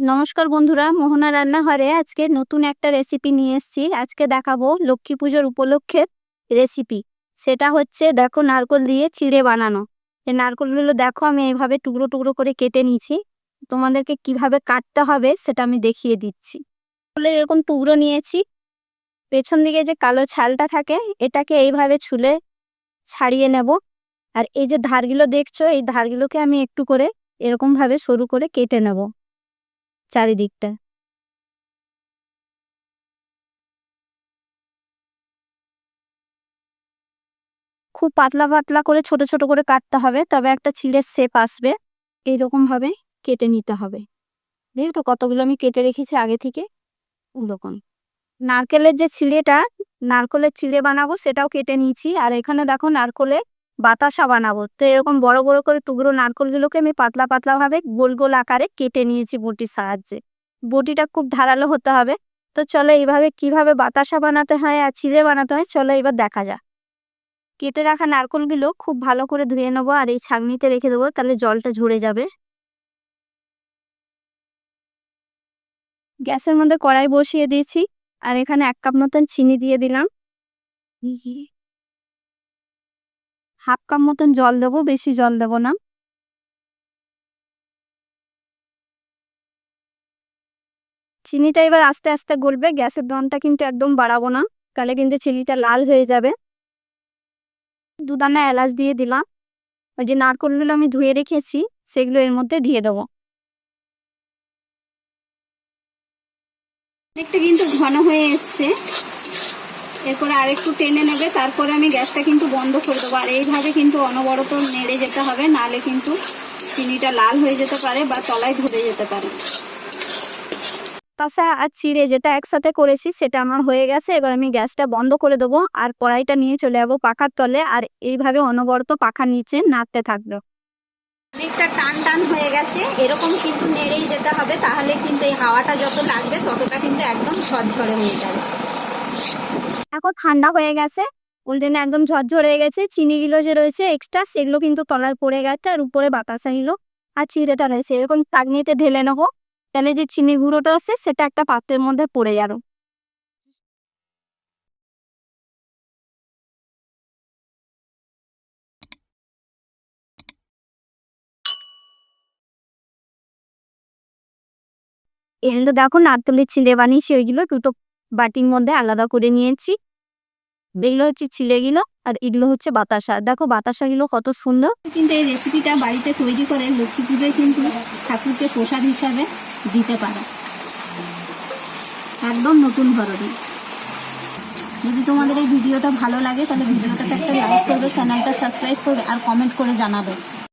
নমস্কার বন্ধুরা, মোহনা রান্নাঘরে আজকে নতুন একটা রেসিপি নিয়ে এসেছি। আজকে দেখাবো লক্ষ্মী পুজোর উপলক্ষে রেসিপি সেটা হচ্ছে দেখো নারকল দিয়ে চিড়ে বানানো। এই নারকলগুলো দেখো আমি এইভাবে টুকরো টুকরো করে কেটে নিয়েছি। তোমাদেরকে কীভাবে কাটতে হবে সেটা আমি দেখিয়ে দিচ্ছি। তাহলে এরকম টুকরো নিয়েছি। পেছন দিকে যে কালো ছালটা থাকে, এটাকে এইভাবে ছুলে ছাড়িয়ে নেব। আর এই যে ধারগুলো দেখছ, এই ধারগুলোকে আমি একটু করে এরকম ভাবে সরু করে কেটে নেব। চারিদিকটা। খুব পাতলা পাতলা করে ছোট ছোট করে কাটতে হবে, তবে একটা ছিলের শেপ আসবে এইরকম ভাবে কেটে নিতে হবে। দেখো তো কতগুলো আমি কেটে রেখেছি আগে থেকে। ওরকম নারকেলের যে ছিলেটা নারকেলের চিড়ে বানাবো সেটাও কেটে নিয়েছি, আর এখানে দেখো নারকলের বাতাসা বানাবো। তো এরকম বড় বড় করে টুকরো নারকলগুলোকে আমি পাতলা পাতলা ভাবে গোল গোল আকারে কেটে নিয়েছি বটির সাহায্যে। বটিটা খুব ধারালো হতে হবে। তো চলো এইভাবে কীভাবে বাতাসা বানাতে হয় আর চিড়ে বানাতে হয় চলো এবার দেখা যাক। কেটে রাখা নারকলগুলো খুব ভালো করে ধুয়ে নেব আর এই ছাগনিতে রেখে দেবো তাহলে জলটা ঝরে যাবে। গ্যাসের মধ্যে কড়াই বসিয়ে দিয়েছি আর এখানে এক কাপ মতন চিনি দিয়ে দিলাম। হাফ কাপ মতন জল দেবো, বেশি জল দেবো না। চিনিটা এবার আস্তে আস্তে গলবে, গ্যাসের দমটা কিন্তু একদম বাড়াবো না, তাহলে কিন্তু চিনিটা লাল হয়ে যাবে। দুদানা এলাচ দিয়ে দিলাম। ওই যে নারকলগুলো আমি ধুয়ে রেখেছি, সেগুলো এর মধ্যে দিয়ে দেবো। অনেকটা কিন্তু ঘন হয়ে এসছে। এরপরে আরেকটু টেনে নেবে তারপরে আমি গ্যাসটা কিন্তু বন্ধ করে দেবো। আর এইভাবে কিন্তু অনবরত নেড়ে যেতে হবে নালে কিন্তু চিনিটা লাল হয়ে যেতে পারে বা তলায় ধরে যেতে পারে। তাছা আর চিড়ে যেটা একসাথে করেছি সেটা আমার হয়ে গেছে। এবার আমি গ্যাসটা বন্ধ করে দেবো আর কড়াইটা নিয়ে চলে যাব পাখার তলে। আর এইভাবে অনবরত পাখার নিচে নাড়তে থাকল অনেকটা টান টান হয়ে গেছে এরকম কিন্তু নেড়েই যেতে হবে তাহলে কিন্তু এই হাওয়াটা যত লাগবে ততটা কিন্তু একদম ঝরঝরে হয়ে যাবে। এখন ঠান্ডা হয়ে গেছে। উল্টেনে একদম ঝরঝর হয়ে গেছে, চিনিগুলো যে রয়েছে এক্সট্রা সেগুলো কিন্তু তলার পড়ে গেছে আর উপরে বাতাসাগুলো আর চিড়েটা রয়েছে। এরকম চাগনিতে ঢেলে নেব, তাহলে যে চিনি গুঁড়োটা আছে সেটা একটা পাত্রের মধ্যে পড়ে যাবে। এগুলো দেখো নারকেলের চিড়ে বানিয়েছি, ওইগুলো দুটো বাটির মধ্যে আলাদা করে নিয়েছি। এগুলো হচ্ছে চিলেগুলো আর এগুলো হচ্ছে বাতাসা। দেখো বাতাসাগুলো কত সুন্দর। কিন্তু এই রেসিপিটা বাড়িতে তৈরি করে লক্ষ্মী পুজোয় কিন্তু ঠাকুরকে প্রসাদ হিসাবে দিতে পারে। একদম নতুন ধরনের যদি তোমাদের এই ভিডিওটা ভালো লাগে, তাহলে ভিডিওটাতে একটা লাইক করবে, চ্যানেলটা সাবস্ক্রাইব করবে আর কমেন্ট করে জানাবে।